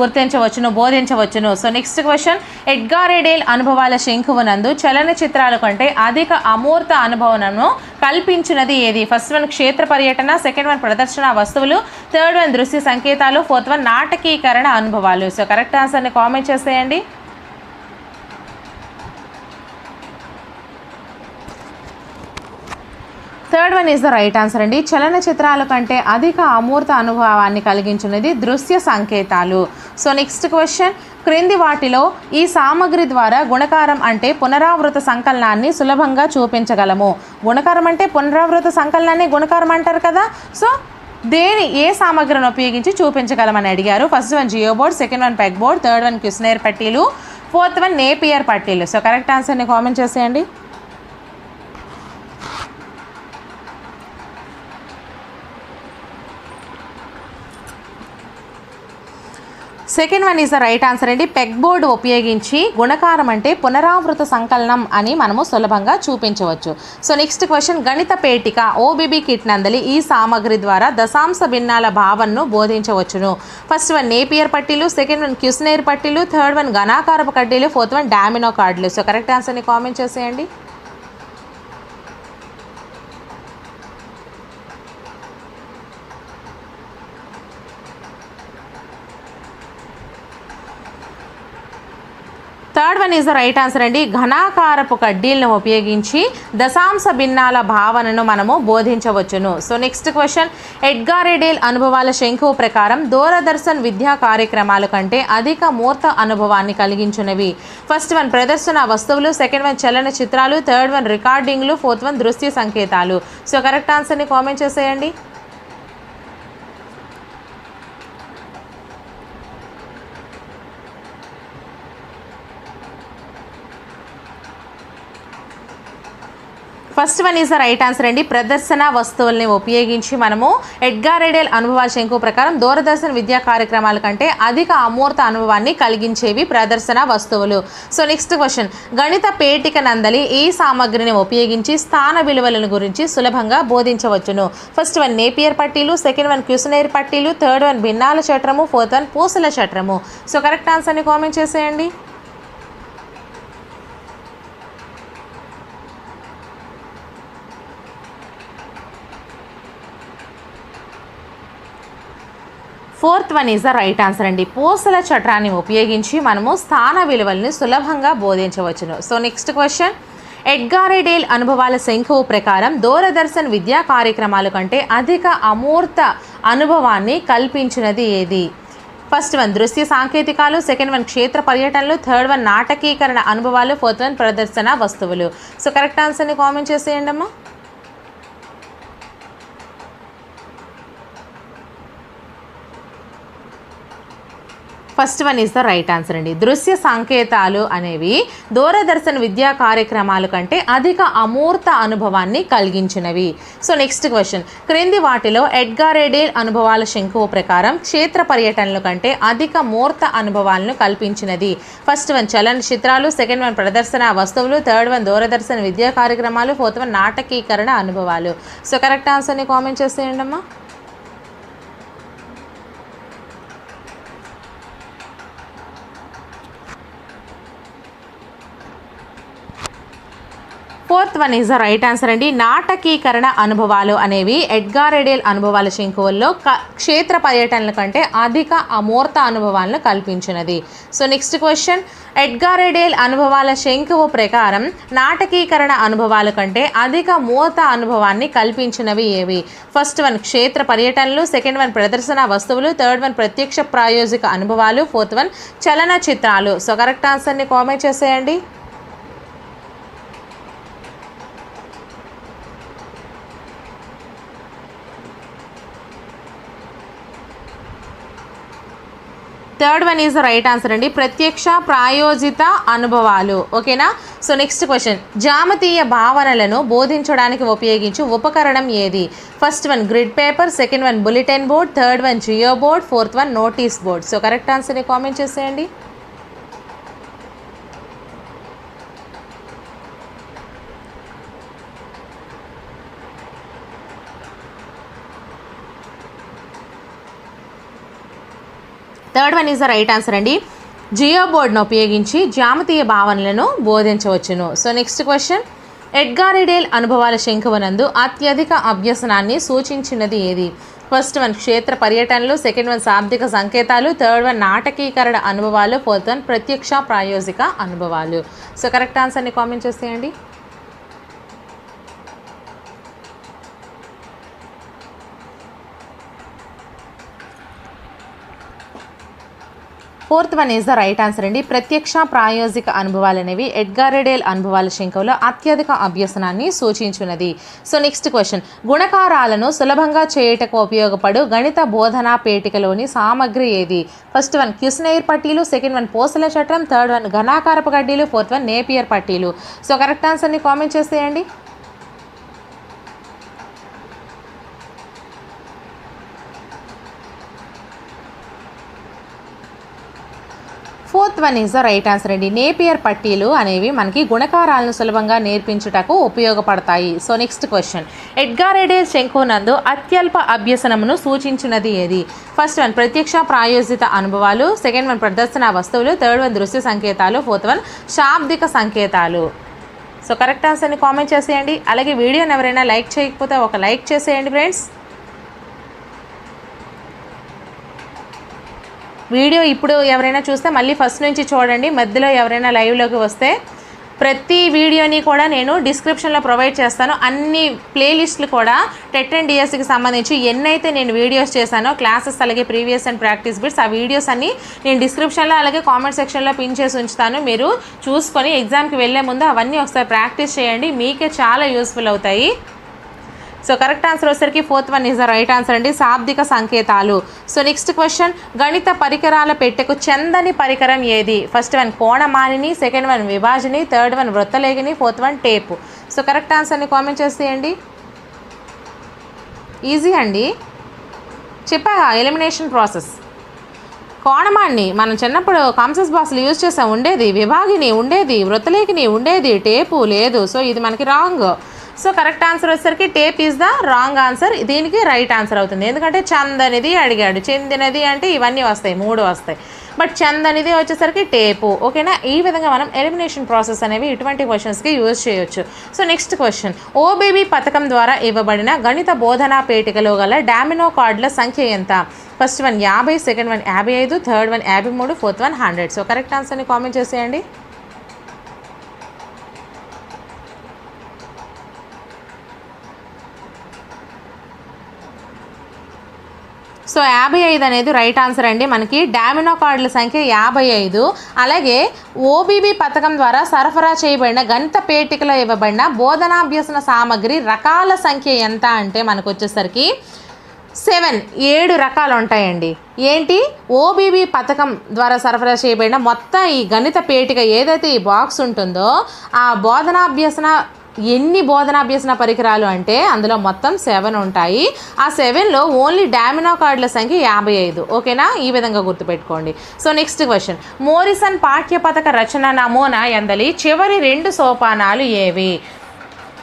గుర్తించవచ్చును బోధించవచ్చును. So next question Edgar Dale అనుభవాల శంఖువునందు చలనచిత్రాల కంటే అధిక అమూర్త అనుభవనను కల్పించినది ఏది? ఫస్ట్ వన్ క్షేత్ర పర్యటన సెకండ్ వన్ ప్రదర్శన వస్తువులు థర్డ్ వన్ దృశ్య సంకేతాలు ఫోర్త్ వన్ నాటకీకరణ అనుభవాలు. సో కరెక్ట్ ఆన్సర్ని కామెంట్ చేసేయండి. Third one is the right answer అండి. చలనచిత్రాల కంటే అధిక అమూర్త అనుభవాన్ని కలిగించినది దృశ్య సంకేతాలు. సో నెక్స్ట్ క్వశ్చన్ క్రింది వాటిలో ఈ సామగ్రి ద్వారా గుణకారం అంటే పునరావృత సంకలనాన్ని సులభంగా చూపించగలము. గుణకారం అంటే పునరావృత సంకలనాన్ని గుణకారం అంటారు కదా. సో దేని ఏ సామగ్రిని ఉపయోగించి చూపించగలమని అడిగారు. First one geo board second one peg board third one Cuisenaire పట్టీలు ఫోర్త్ వన్ నేపియర్ పట్టీలు. సో కరెక్ట్ ఆన్సర్ని కామెంట్ చేసేయండి. Second one is the right answer అండి. పెగ్ బోర్డు ఉపయోగించి గుణకారం అంటే పునరావృత సంకలనం అని మనము సులభంగా చూపించవచ్చు. సో నెక్స్ట్ క్వశ్చన్ గణిత పేటిక ఓబీబీ కిట్ నందలి ఈ సామగ్రి ద్వారా దశాంశ భిన్నాల భావనను బోధించవచ్చును. ఫస్ట్ వన్ నేపియర్ పట్టీలు సెకండ్ వన్ క్యూస్నేర్ పట్టీలు థర్డ్ వన్ ఘనాకారపు కడ్డీలు ఫోర్త్ వన్ డామినో కార్డులు సో కరెక్ట్ ఆన్సర్ని కామెంట్ చేసేయండి third one is the right answer అండి. ఘనాకారపు కడ్డీలను ఉపయోగించి దశాంశ భిన్నాల భావనను మనము బోధించవచ్చును. So next question Edgar Dale అనుభవాల శంఖువు ప్రకారం దూరదర్శన్ విద్యా కార్యక్రమాల కంటే అధిక మూర్త అనుభవాన్ని కలిగించినవి. ఫస్ట్ వన్ ప్రదర్శన వస్తువులు. సెకండ్ వన్ చలన చిత్రాలు థర్డ్ వన్ రికార్డింగ్లు ఫోర్త్ వన్ దృశ్య సంకేతాలు. సో కరెక్ట్ ఆన్సర్ని కామెంట్ చేసేయండి. First one is the right answer అండి. ప్రదర్శన వస్తువుల్ని ఉపయోగించి మనము ఎడ్గారెడెల్ అనుభవాల శంకు ప్రకారం దూరదర్శన్ విద్యా కార్యక్రమాల కంటే అధిక అమూర్త అనుభవాన్ని కలిగించేవి ప్రదర్శన వస్తువులు. సో నెక్స్ట్ క్వశ్చన్ గణిత పేటిక నందలి ఈ సామగ్రిని ఉపయోగించి స్థాన విలువలను గురించి సులభంగా బోధించవచ్చును. ఫస్ట్ వన్ నేపియర్ పట్టీలు సెకండ్ వన్ క్యూసనేర్ పట్టీలు థర్డ్ వన్ భిన్నాల చట్రము ఫోర్త్ వన్ పూసల చట్రము. సో కరెక్ట్ ఆన్సర్ని కామెంట్ చేసేయండి. Fourth one is the right answer అండి. పూసల చట్రాన్ని ఉపయోగించి మనము స్థాన విలువల్ని సులభంగా బోధించవచ్చును. So next question. Edgar Dale అనుభవాల శంఖువు ప్రకారం దూరదర్శన్ విద్యా కార్యక్రమాల కంటే అధిక అమూర్త అనుభవాన్ని కల్పించినది ఏది? ఫస్ట్ వన్ దృశ్య సాంకేతికాలు సెకండ్ వన్ క్షేత్ర పర్యటనలు థర్డ్ వన్ నాటకీకరణ అనుభవాలు ఫోర్త్ వన్ ప్రదర్శన వస్తువులు. సో కరెక్ట్ ఆన్సర్ని కామెంట్ చేసేయండి అమ్మా first one is the right answer అండి. దృశ్య సంకేతాలు అనేవి దూరదర్శన్ విద్యా కార్యక్రమాల కంటే అధిక అమూర్త అనుభవాన్ని కలిగించినవి. సో నెక్స్ట్ క్వశ్చన్ క్రింది వాటిలో ఎడ్గారెడేల్ అనుభవాల శంకువు ప్రకారం క్షేత్ర పర్యటనల కంటే అధిక మూర్త అనుభవాలను కల్పించినది. ఫస్ట్ వన్ చలన చిత్రాలు. సెకండ్ వన్ ప్రదర్శన వస్తువులు. థర్డ్ వన్ దూరదర్శన్ విద్యా కార్యక్రమాలు. ఫోర్త్ వన్ నాటకీకరణ అనుభవాలు. సో కరెక్ట్ ఆన్సర్ని కామెంట్ చేసేయండి అమ్మా fourth one is the right answer అండి. నాటకీకరణ అనుభవాలు అనేవి ఎడ్గారెడేల్ అనుభవాల శంకువుల్లో క క్షేత్ర పర్యటనల కంటే అధిక అమూర్త అనుభవాలను కల్పించినది. So next question Edgar Dale అనుభవాల శంకువు ప్రకారం నాటకీకరణ అనుభవాల కంటే అధిక మూర్త అనుభవాన్ని కల్పించినవి ఏవి? ఫస్ట్ వన్ క్షేత్ర పర్యటనలు. సెకండ్ వన్ ప్రదర్శన వస్తువులు. థర్డ్ వన్ ప్రత్యక్ష ప్రాయోజిక అనుభవాలు. ఫోర్త్ వన్ చలన చిత్రాలు సో కరెక్ట్ ఆన్సర్ని కామెంట్ చేసేయండి. Third one is the right answer అండి. ప్రత్యక్ష ప్రాయోజిత అనుభవాలు. ఓకేనా? సో నెక్స్ట్ క్వశ్చన్ జామతీయ భావనలను బోధించడానికి ఉపయోగించు ఉపకరణం ఏది? First one grid paper second one bulletin board third one geo board fourth one notice board so correct ఆన్సర్ని కామెంట్ చేసేయండి. Third one is the right answer అండి. జియో బోర్డ్ను ఉపయోగించి జామతీయ భావనలను బోధించవచ్చును. So next question. Edgar Dale అనుభవాల శంకువనందు అత్యధిక అభ్యసనాన్ని సూచించినది ఏది? ఫస్ట్ వన్ క్షేత్ర పర్యటనలు సెకండ్ వన్ శాబ్దిక సంకేతాలు థర్డ్ వన్ నాటకీకరణ అనుభవాలు ఫోర్త్ వన్ ప్రత్యక్ష ప్రాయోజిక అనుభవాలు. సో కరెక్ట్ ఆన్సర్ని కామెంట్ చేసేయండి. Fourth one is the right answer అండి. ప్రత్యక్ష ప్రాయోజిక అనుభవాలు అనేవి ఎడ్గారెడేల్ అనుభవాల శంఖంలో అత్యధిక అభ్యసనాన్ని సూచించున్నది. సో నెక్స్ట్ క్వశ్చన్ గుణకారాలను సులభంగా చేయుటకు ఉపయోగపడు గణిత బోధనా పేటికలోని సామగ్రి ఏది? ఫస్ట్ వన్ క్యుస్నైర్ పట్టీలు. సెకండ్ వన్ పోసల చట్రం. థర్డ్ వన్ ఘనాకారపు గడ్డీలు ఫోర్త్ వన్ నేపియర్ పట్టీలు. సో కరెక్ట్ ఆన్సర్ని కామెంట్ చేసేయండి fourth one is the right answer అండి. నేపియర్ పట్టీలు అనేవి మనకి గుణకారాలను సులభంగా నేర్పించుటకు ఉపయోగపడతాయి. So next question Edgar Dale శంకునందు అత్యల్ప అభ్యసనమును సూచించినది ఏది? ఫస్ట్ వన్ ప్రత్యక్ష ప్రాయోజిత అనుభవాలు. సెకండ్ వన్ ప్రదర్శన వస్తువులు. థర్డ్ వన్ దృశ్య సంకేతాలు. ఫోర్త్ వన్ శాబ్దిక సంకేతాలు. సో కరెక్ట్ ఆన్సర్ని కామెంట్ చేసేయండి. అలాగే వీడియోని ఎవరైనా లైక్ చేయకపోతే ఒక లైక్ చేసేయండి ఫ్రెండ్స్ వీడియో ఇప్పుడు ఎవరైనా చూస్తే మళ్ళీ ఫస్ట్ నుంచి చూడండి. మధ్యలో ఎవరైనా లైవ్లోకి వస్తే ప్రతి వీడియోని కూడా నేను డిస్క్రిప్షన్లో ప్రొవైడ్ చేస్తాను. అన్ని ప్లేలిస్టులు కూడా టెట్ అండ్ డిఎస్సికి సంబంధించి ఎన్నైతే నేను వీడియోస్ చేశానో క్లాసెస్ అలాగే ప్రీవియస్ అండ్ ప్రాక్టీస్ బిట్స్ ఆ వీడియోస్ అన్ని నేను డిస్క్రిప్షన్లో అలాగే కామెంట్ సెక్షన్లో పిన్ చేసి ఉంచుతాను. మీరు చూసుకొని ఎగ్జామ్కి వెళ్ళే ముందు అవన్నీ ఒకసారి ప్రాక్టీస్ చేయండి. మీకే చాలా యూస్ఫుల్ అవుతాయి. సో కరెక్ట్ ఆన్సర్ వచ్చేసరికి fourth one is the right answer అండి. శాబ్దిక సంకేతాలు. సో నెక్స్ట్ క్వశ్చన్ గణిత పరికరాల పెట్టెకు చందని పరికరం ఏది? ఫస్ట్ వన్ కోణమానిని సెకండ్ వన్ విభాజని third one వృత్తలేగిని fourth one tape. So correct ఆన్సర్ని కామెంట్ చేసేయండి. ఈజీ అండి. చెప్పా ఎలిమినేషన్ ప్రాసెస్ కోణమాన్ని మనం చిన్నప్పుడు కాంసెస్ బాక్స్లు యూజ్ చేసాం. ఉండేది విభాగిని ఉండేది వృత్తలేఖని ఉండేది టేపు లేదు. సో ఇది మనకి రాంగ్ సో కరెక్ట్ ఆన్సర్ వచ్చేసరికి tape is the wrong answer దీనికి రైట్ ఆన్సర్ అవుతుంది. ఎందుకంటే చందనిది అడిగాడు. చెందినది అంటే ఇవన్నీ వస్తాయి. మూడు వస్తాయి. బట్ చంద్ అనేది వచ్చేసరికి టేపు ఓకేనా? ఈ విధంగా మనం ఎలిమినేషన్ ప్రాసెస్ అనేవి ఇటువంటి క్వశ్చన్స్కి యూజ్ చేయొచ్చు. సో నెక్స్ట్ క్వశ్చన్ ఓబేబీ పథకం ద్వారా ఇవ్వబడిన గణిత బోధనా పేటికలో గల డామినో కార్డుల సంఖ్య ఎంత? ఫస్ట్ వన్ యాభై సెకండ్ వన్ యాభై ఐదు థర్డ్ వన్ యాభై మూడు fourth one hundred so correct ఆన్సర్ని కామెంట్ చేసేయండి. సో యాభై ఐదు అనేది రైట్ ఆన్సర్ అండి. మనకి డామినో కార్డుల సంఖ్య యాభై ఐదు. అలాగే ఓబీబీ పథకం ద్వారా సరఫరా చేయబడిన గణిత పేటికలో ఇవ్వబడిన బోధనాభ్యసన సామగ్రి రకాల సంఖ్య ఎంత అంటే మనకు వచ్చేసరికి సెవెన్ ఏడు రకాలు ఉంటాయండి. ఏంటి? ఓబీబీ పథకం ద్వారా సరఫరా చేయబడిన మొత్తం ఈ గణిత పేటిక ఏదైతే ఈ బాక్స్ ఉంటుందో ఆ బోధనాభ్యసన ఎన్ని బోధనాభ్యసన పరికరాలు అంటే అందులో మొత్తం సెవెన్ ఉంటాయి. ఆ సెవెన్లో ఓన్లీ డామినో కార్డుల సంఖ్య యాభై ఐదు. ఓకేనా? ఈ విధంగా గుర్తుపెట్టుకోండి. సో నెక్స్ట్ క్వశ్చన్ మోరిసన్ పాఠ్యపథక రచన నమూనా ఎందలి? చివరి రెండు సోపానాలు ఏవి?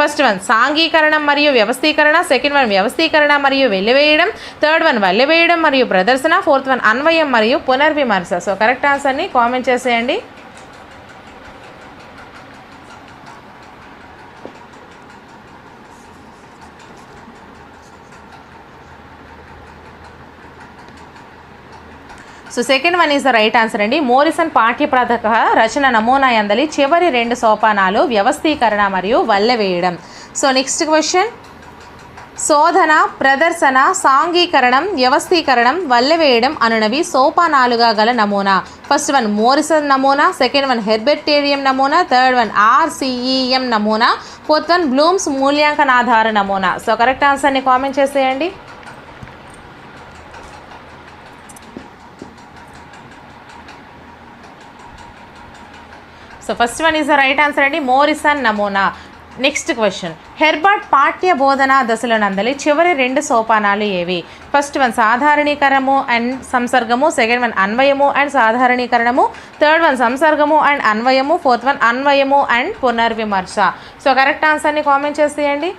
ఫస్ట్ వన్ సాంఘీకరణం మరియు వ్యవస్థీకరణ. సెకండ్ వన్ వ్యవస్థీకరణ మరియు వెల్లివేయడం. థర్డ్ వన్ వల్లివేయడం మరియు ప్రదర్శన. ఫోర్త్ వన్ అన్వయం మరియు పునర్విమర్శ. సో కరెక్ట్ ఆన్సర్ని కామెంట్ చేసేయండి. So second one is the right answer అండి. మోరిసన్ పాఠ్యప్రథక రచన నమూనా ఎందలి చివరి రెండు సోపానాలు వ్యవస్థీకరణ మరియు వల్లెవేయడం. సో నెక్స్ట్ క్వశ్చన్ శోధన ప్రదర్శన సాంఘీకరణం వ్యవస్థీకరణం వల్లెవేయడం అనునవి సోపానాలుగా గల నమూనా. ఫస్ట్ వన్ మోరిసన్ నమూనా. సెకండ్ వన్ హెర్బెటేరియం నమూనా. థర్డ్ వన్ ఆర్సిఈఎం నమూనా. ఫోర్త్ వన్ బ్లూమ్స్ మూల్యాంకనాధార నమూనా. సో కరెక్ట్ ఆన్సర్ని కామెంట్ చేసేయండి. So first one is the right answer అండి. మోరిసన్ నమూనా నెక్స్ట్ క్వశ్చన్ హెర్బర్ట్ పాఠ్య బోధనా దశలో నందలి చివరి రెండు సోపానాలు ఏవి? ఫస్ట్ వన్ సాధారణీకరణము అండ్ సంసర్గము. సెకండ్ వన్ అన్వయము అండ్ సాధారణీకరణము. థర్డ్ వన్ సంసర్గము అండ్ అన్వయము. ఫోర్త్ వన్ అన్వయము అండ్ పునర్విమర్శ. సో కరెక్ట్ ఆన్సర్ని కామెంట్ చేసేయండి.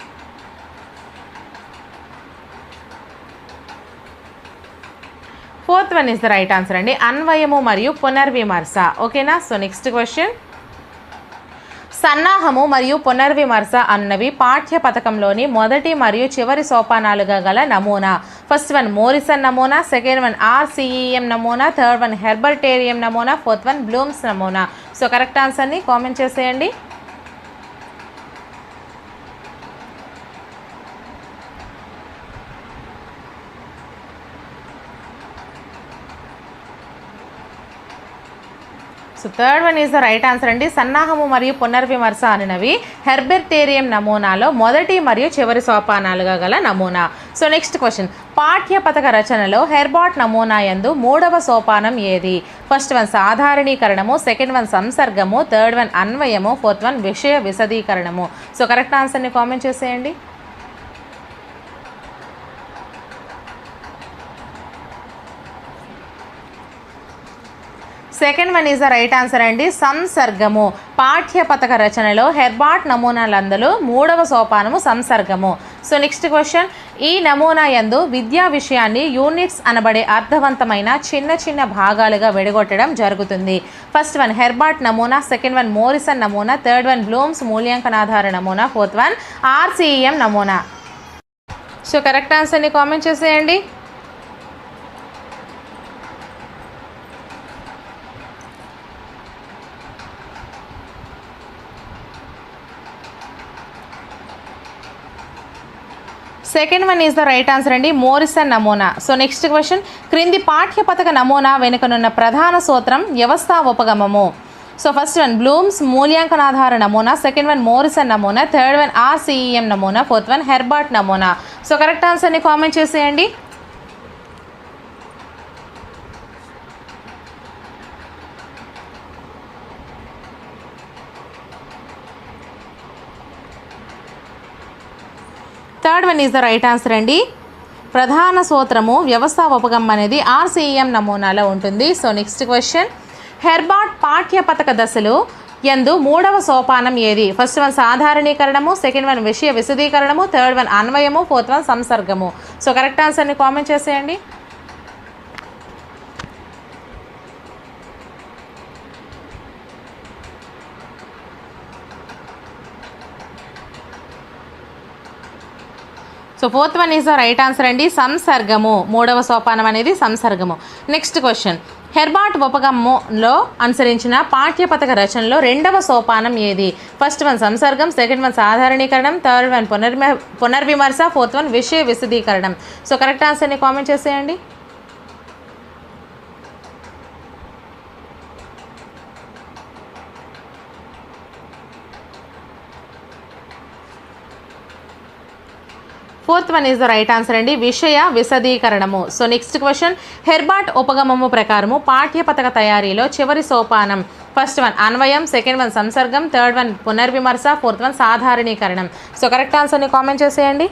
Fourth one is the right answer అండి. అన్వయము మరియు పునర్విమర్శ. ఓకేనా సో నెక్స్ట్ క్వశ్చన్ సన్నాహము మరియు పునర్విమర్శ అన్నవి పాఠ్య పథకంలోని మొదటి మరియు చివరి సోపానాలుగా గల నమూనా. ఫస్ట్ వన్ మోరిసన్ నమూనా. సెకండ్ వన్ ఆర్సిఈఎం నమూనా. థర్డ్ వన్ హెర్బర్టేరియం నమూనా. ఫోర్త్ వన్ బ్లూమ్స్ నమూనా. సో కరెక్ట్ ఆన్సర్ని కామెంట్ చేసేయండి. So third one is the right answer అండి. సన్నాహము మరియు పునర్విమర్శ అనినవి హెర్బెర్టేరియం నమూనాలో మొదటి మరియు చివరి సోపానాలుగా గల నమూనా. సో నెక్స్ట్ క్వశ్చన్ పాఠ్య పథక రచనలో హెర్బాట్ నమూనా యందు మూడవ సోపానం ఏది? ఫస్ట్ వన్ సాధారణీకరణము. సెకండ్ వన్ సంసర్గము. థర్డ్ వన్ అన్వయము. ఫోర్త్ వన్ విషయ విశదీకరణము. సో కరెక్ట్ ఆన్సర్ని కామెంట్ చేసేయండి. Second one is the right answer అండి సంసర్గము. పాఠ్య పథక రచనలో హెర్బాట్ నమూనాలందరూ మూడవ సోపానము సంసర్గము. సో నెక్స్ట్ క్వశ్చన్ ఈ నమూనా యందు విద్యా విషయాన్ని యూనిట్స్ అనబడే అర్థవంతమైన చిన్న చిన్న భాగాలుగా విడగొట్టడం జరుగుతుంది. ఫస్ట్ వన్ హెర్బాట్ నమూనా సెకండ్ వన్ మోరిసన్ నమూనా థర్డ్ వన్ బ్లూమ్స్ మూల్యాంకనాధార నమూనా ఫోర్త్ వన్ ఆర్సీఎం నమూనా. సో కరెక్ట్ ఆన్సర్ని కామెంట్ చేసేయండి. Second one is the right answer అండి మోరిసన్ నమూనా. సో నెక్స్ట్ క్వశ్చన్ క్రింది పాఠ్య పథక నమూనా వెనుకనున్న ప్రధాన సూత్రం వ్యవస్థ ఉపగమము. సో ఫస్ట్ వన్ బ్లూమ్స్ మూల్యాంకనాధార నమూనా సెకండ్ వన్ మోరిసన్ నమూనా థర్డ్ వన్ ఆర్సీఈఎం నమూనా ఫోర్త్ వన్ హెర్బర్ట్ నమూనా. సో కరెక్ట్ ఆన్సర్ని కామెంట్ చేసేయండి. Third one is the right answer అండి. ప్రధాన సూత్రము వ్యవస్థ ఉపగమం అనేది ఆర్సీఎం నమూనాలో ఉంటుంది. సో నెక్స్ట్ క్వశ్చన్ హెర్బాట్ పాఠ్య పథక దశలు ఎందు మూడవ సోపానం ఏది? ఫస్ట్ వన్ సాధారణీకరణము సెకండ్ వన్ విషయ విశదీకరణము థర్డ్ వన్ అన్వయము ఫోర్త్ వన్ సంసర్గము. సో కరెక్ట్ ఆన్సర్ని కామెంట్ చేసేయండి. So fourth one is the right answer అండి. సంసర్గము. మూడవ సోపానం అనేది సంసర్గము. నెక్స్ట్ క్వశ్చన్ హెర్బాట్ ఉపగమ్మలో అనుసరించిన పాఠ్యపథక రచనలో రెండవ సోపానం ఏది? ఫస్ట్ వన్ సంసర్గం సెకండ్ వన్ సాధారణీకరణం థర్డ్ వన్ పునర్మ పునర్విమర్శ ఫోర్త్ వన్ విషయ విశదీకరణం. సో కరెక్ట్ ఆన్సర్ని కామెంట్ చేసేయండి. Fourth one is the right answer అండి. విషయ విశదీకరణము. So next question. హెర్బాట్ ఉపగమము ప్రకారము పాఠ్యపథక తయారీలో చివరి సోపానం. ఫస్ట్ వన్ అన్వయం. సెకండ్ వన్ సంసర్గం. థర్డ్ వన్ పునర్విమర్శ. ఫోర్త్ వన్ సాధారణీకరణం. సో కరెక్ట్ ఆన్సర్ని కామెంట్ చేసేయండి.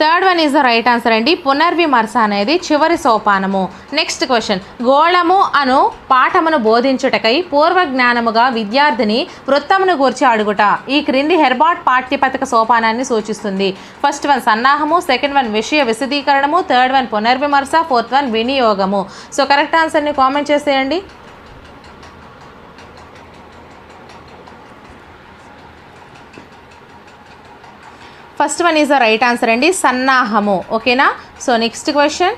Third one is the right answer అండి. పునర్విమర్శ అనేది చివరి సోపానము. నెక్స్ట్ క్వశ్చన్ గోళము అను పాఠమును బోధించుటకై పూర్వ జ్ఞానముగా విద్యార్థిని వృత్తమును గూర్చి అడుగుట. ఈ క్రింది హెర్బాట్ పాఠ్యపథక సోపానాన్ని సూచిస్తుంది. ఫస్ట్ వన్ సన్నాహము. సెకండ్ వన్ విషయ విశదీకరణము. థర్డ్ వన్ పునర్విమర్శ. ఫోర్త్ వన్ వినియోగము. సో కరెక్ట్ ఆన్సర్ని కామెంట్ చేసేయండి. First one is the right answer అండి సన్నాహము. ఓకేనా? సో నెక్స్ట్ క్వశ్చన్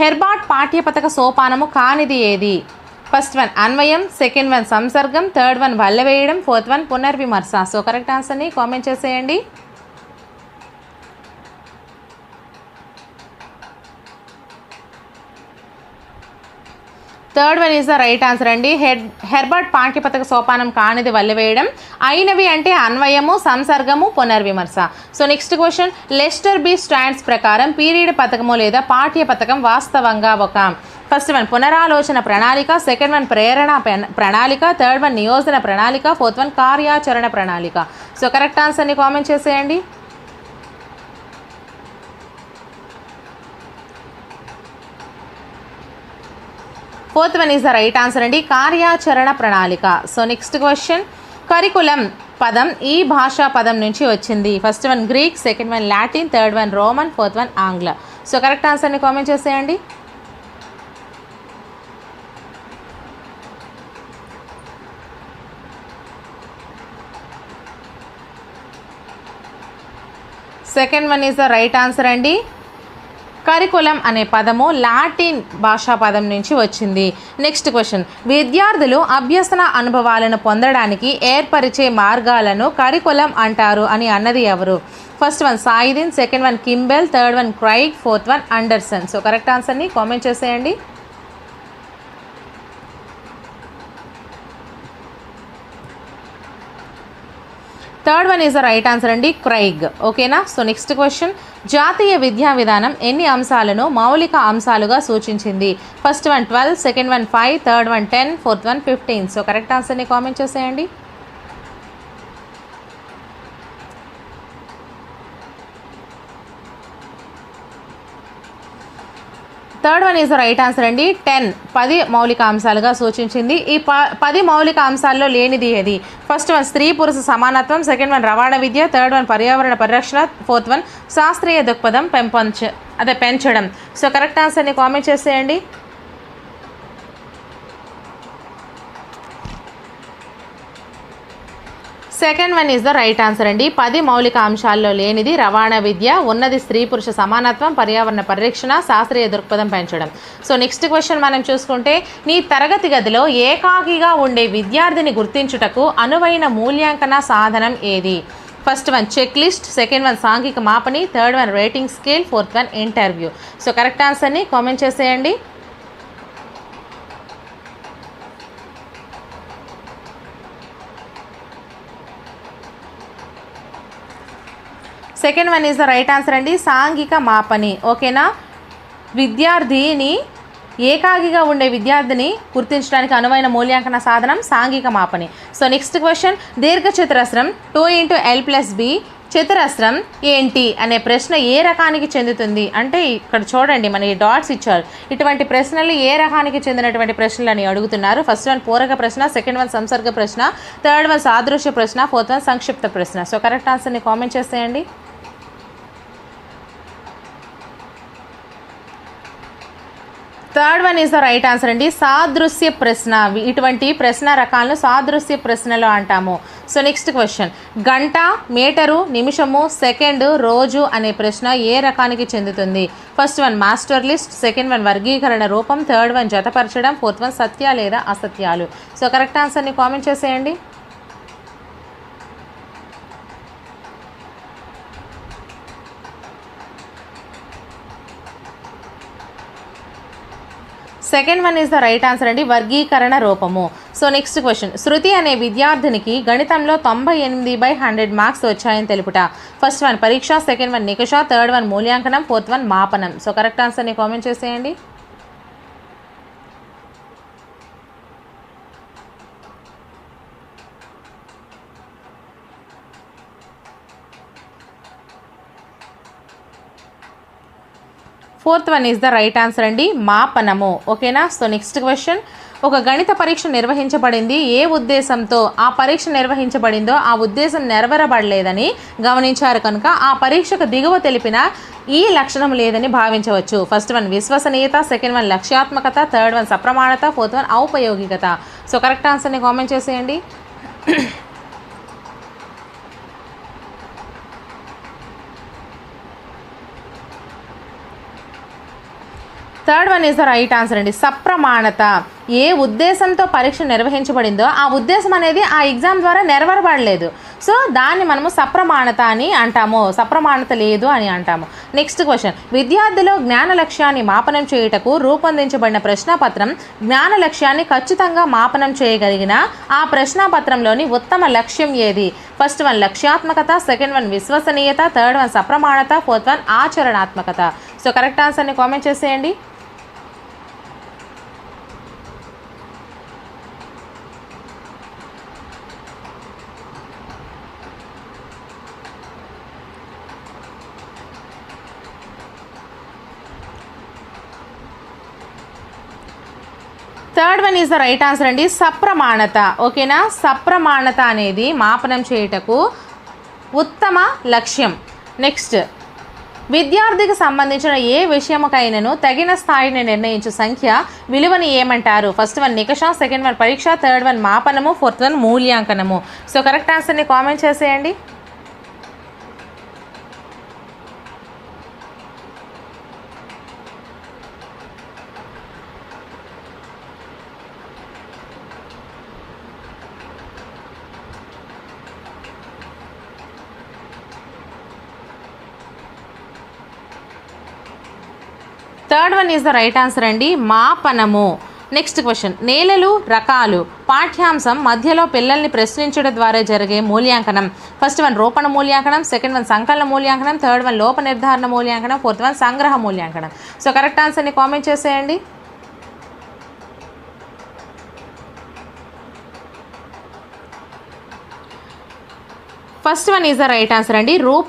హెర్బాట్ పాఠ్యపథక సోపానము కానిది ఏది? ఫస్ట్ వన్ అన్వయం. సెకండ్ వన్ సంసర్గం. థర్డ్ వన్ వల్లవేయడం ఫోర్త్ వన్ పునర్విమర్శ. సో కరెక్ట్ ఆన్సర్ని కామెంట్ చేసేయండి. Third one is the right answer అండి. హెడ్ హెర్బర్ట్ పాఠ్యపతక సోపానం కానిది వల్లివేయడం అయినవి అంటే అన్వయము సంసర్గము పునర్విమర్శ so next question Lester B Stands ప్రకారం పీరియడ్ పథకము లేదా పాఠ్య పథకం వాస్తవంగా ఒక ఫస్ట్ వన్ పునరాలోచన ప్రణాళిక సెకండ్ వన్ ప్రేరణ ప్రణాళిక థర్డ్ వన్ నియోజన ప్రణాళిక ఫోర్త్ వన్ కార్యాచరణ ప్రణాళిక సో కరెక్ట్ ఆన్సర్ని కామెంట్ చేసేయండి fourth one is the right answer అండి. కార్యాచరణ ప్రణాళిక. So next question. కరికులం పదం ఈ భాషా పదం నుంచి వచ్చింది. First one Greek second one Latin third one Roman fourth one ఆంగ్ల. సో కరెక్ట్ ఆన్సర్ని కామెంట్ చేసేయండి. Second one is the right answer అండి. కరికులం అనే పదము లాటిన్ భాషా పదం నుంచి వచ్చింది. నెక్స్ట్ క్వశ్చన్ విద్యార్థులు అభ్యసన అనుభవాలను పొందడానికి ఏర్పరిచే మార్గాలను కరికులం అంటారు అని అన్నది ఎవరు? First one Saiyidain second one Kimball third one Craig fourth one Anderson so correct ఆన్సర్ని కామెంట్ చేసేయండి. Third one is the right answer అండి క్రైగ్ ఓకేనా సో నెక్స్ట్ క్వశ్చన్ జాతీయ విద్యా విధానం ఎన్ని అంశాలను మౌలిక అంశాలుగా సూచించింది? First one twelve second one five third one ten fourth one fifteen so correct ఆన్సర్ని కామెంట్ చేసేయండి. Third one is right answer అండి. టెన్ పది మౌలిక అంశాలుగా సూచించింది. ఈ ప పది మౌలిక అంశాల్లో లేనిది ఏది? ఫస్ట్ వన్ స్త్రీ పురుష సమానత్వం సెకండ్ వన్ రవాణా విద్య థర్డ్ వన్ పర్యావరణ పరిరక్షణ ఫోర్త్ వన్ శాస్త్రీయ దృక్పథం పెంపొంచ అదే పెంచడం. సో కరెక్ట్ ఆన్సర్ని కామెంట్ చేసేయండి. Second one is the right answer అండి. పది మౌలిక అంశాల్లో లేనిది రవాణా విద్య ఉన్నది స్త్రీ పురుష సమానత్వం పర్యావరణ పరిరక్షణ శాస్త్రీయ దృక్పథం పెంచడం. సో నెక్స్ట్ క్వశ్చన్ మనం చూసుకుంటే నీ తరగతి గదిలో ఏకాకిగా ఉండే విద్యార్థిని గుర్తించుటకు అనువైన మూల్యాంకన సాధనం ఏది? First one check list second one సాంఘిక మాపని third one rating scale fourth one interview. So correct ఆన్సర్ని కామెంట్ చేసేయండి. Second one is the right answer అండి సాంఘిక మాపని. ఓకేనా? విద్యార్థిని ఏకాగిగా ఉండే విద్యార్థిని గుర్తించడానికి అనువైన మూల్యాంకన సాధనం సాంఘిక మాపని. సో నెక్స్ట్ క్వశ్చన్ దీర్ఘచతురస్రం two into L plus B చతురస్రం ఏంటి అనే ప్రశ్న ఏ రకానికి చెందుతుంది? అంటే ఇక్కడ చూడండి మనకి డాట్స్ ఇచ్చారు. ఇటువంటి ప్రశ్నలు ఏ రకానికి చెందినటువంటి ప్రశ్నలు అని అడుగుతున్నారు. ఫస్ట్ వన్ పూరక ప్రశ్న సెకండ్ వన్ సంసర్గ ప్రశ్న థర్డ్ వన్ సాదృశ్య ప్రశ్న ఫోర్త్ వన్ సంక్షిప్త ప్రశ్న. సో కరెక్ట్ ఆన్సర్ని కామెంట్ చేసేయండి. Third one is the right answer అండి. సాదృశ్య ప్రశ్న. ఇటువంటి ప్రశ్న రకాలను సాదృశ్య ప్రశ్నలు అంటాము. సో నెక్స్ట్ క్వశ్చన్ గంట మీటరు నిమిషము సెకండ్ రోజు అనే ప్రశ్న ఏ రకానికి చెందుతుంది? First one master list second one వర్గీకరణ రూపం. థర్డ్ వన్ జతపరచడం. ఫోర్త్ వన్ సత్య లేదా అసత్యాలు. సో కరెక్ట్ ఆన్సర్ని కామెంట్ చేసేయండి. Second one is the right answer అండి వర్గీకరణ రూపము. సో నెక్స్ట్ క్వశ్చన్ శృతి అనే విద్యార్థినికి గణితంలో తొంభై ఎనిమిది బై హండ్రెడ్ మార్క్స్ వచ్చాయని తెలుపుట. ఫస్ట్ వన్ పరీక్ష సెకండ్ వన్ నికష థర్డ్ వన్ మూల్యాంకనం ఫోర్త్ వన్ మాపనం. సో కరెక్ట్ ఆన్సర్ని కామెంట్ చేసేయండి. Fourth one is the right answer అండి. మాపనము. ఓకేనా? సో నెక్స్ట్ క్వశ్చన్ ఒక గణిత పరీక్ష నిర్వహించబడింది. ఏ ఉద్దేశంతో ఆ పరీక్ష నిర్వహించబడిందో ఆ ఉద్దేశం నెరవేరబడలేదని గమనించారు కనుక ఆ పరీక్షకు దిగువ తెలిపిన ఈ లక్షణం లేదని భావించవచ్చు. ఫస్ట్ వన్ విశ్వసనీయత సెకండ్ వన్ లక్ష్యాత్మకత థర్డ్ వన్ సప్రమాణత ఫోర్త్ వన్ ఔపయోగికత. సో కరెక్ట్ ఆన్సర్ని కామెంట్ చేసేయండి. Third one is the right answer అండి. సప్రమాణత. ఏ ఉద్దేశంతో పరీక్ష నిర్వహించబడిందో ఆ ఉద్దేశం అనేది ఆ ఎగ్జామ్ ద్వారా నెరవేరబడలేదు. సో దాన్ని మనము సప్రమాణత అని అంటాము. సప్రమాణత లేదు అని అంటాము. Next question. విద్యార్థిలో జ్ఞాన లక్ష్యాన్ని మాపనం చేయుటకు రూపొందించబడిన ప్రశ్నాపత్రం జ్ఞాన లక్ష్యాన్ని ఖచ్చితంగా మాపనం చేయగలిగిన ఆ ప్రశ్నాపత్రంలోని ఉత్తమ లక్ష్యం ఏది? ఫస్ట్ వన్ లక్ష్యాత్మకత సెకండ్ వన్ విశ్వసనీయత థర్డ్ వన్ సప్రమాణత ఫోర్త్ వన్ ఆచరణాత్మకత. సో కరెక్ట్ ఆన్సర్ని కామెంట్ చేసేయండి. Third one is the right answer అండి. సప్రమాణత. ఓకేనా? సప్రమాణత అనేది మాపనం చేయుటకు ఉత్తమ లక్ష్యం. నెక్స్ట్ విద్యార్థికి సంబంధించిన ఏ విషయముకైనను తగిన స్థాయిని నిర్ణయించు సంఖ్య విలువని ఏమంటారు? ఫస్ట్ వన్ నికష. సెకండ్ వన్ పరీక్ష. థర్డ్ వన్ మాపనము. ఫోర్త్ వన్ మూల్యాంకనము. సో కరెక్ట్ ఆన్సర్ని కామెంట్ చేసేయండి. Third one is the right answer అండి మాపనము. నెక్స్ట్ క్వశ్చన్ నేలలు రకాలు. పాఠ్యాంశం మధ్యలో పిల్లల్ని ప్రశ్నించడం ద్వారా జరిగే మూల్యాంకనం. ఫస్ట్ వన్ రూపణ మూల్యాంకనం. సెకండ్ వన్ సంకలన మూల్యాంకనం. థర్డ్ వన్ లోప నిర్ధారణ మూల్యాంకనం. ఫోర్త్ వన్ సంగ్రహ మూల్యాంకనం. సో కరెక్ట్ ఆన్సర్ని కామెంట్ చేసేయండి. First one is the right answer అండి రూప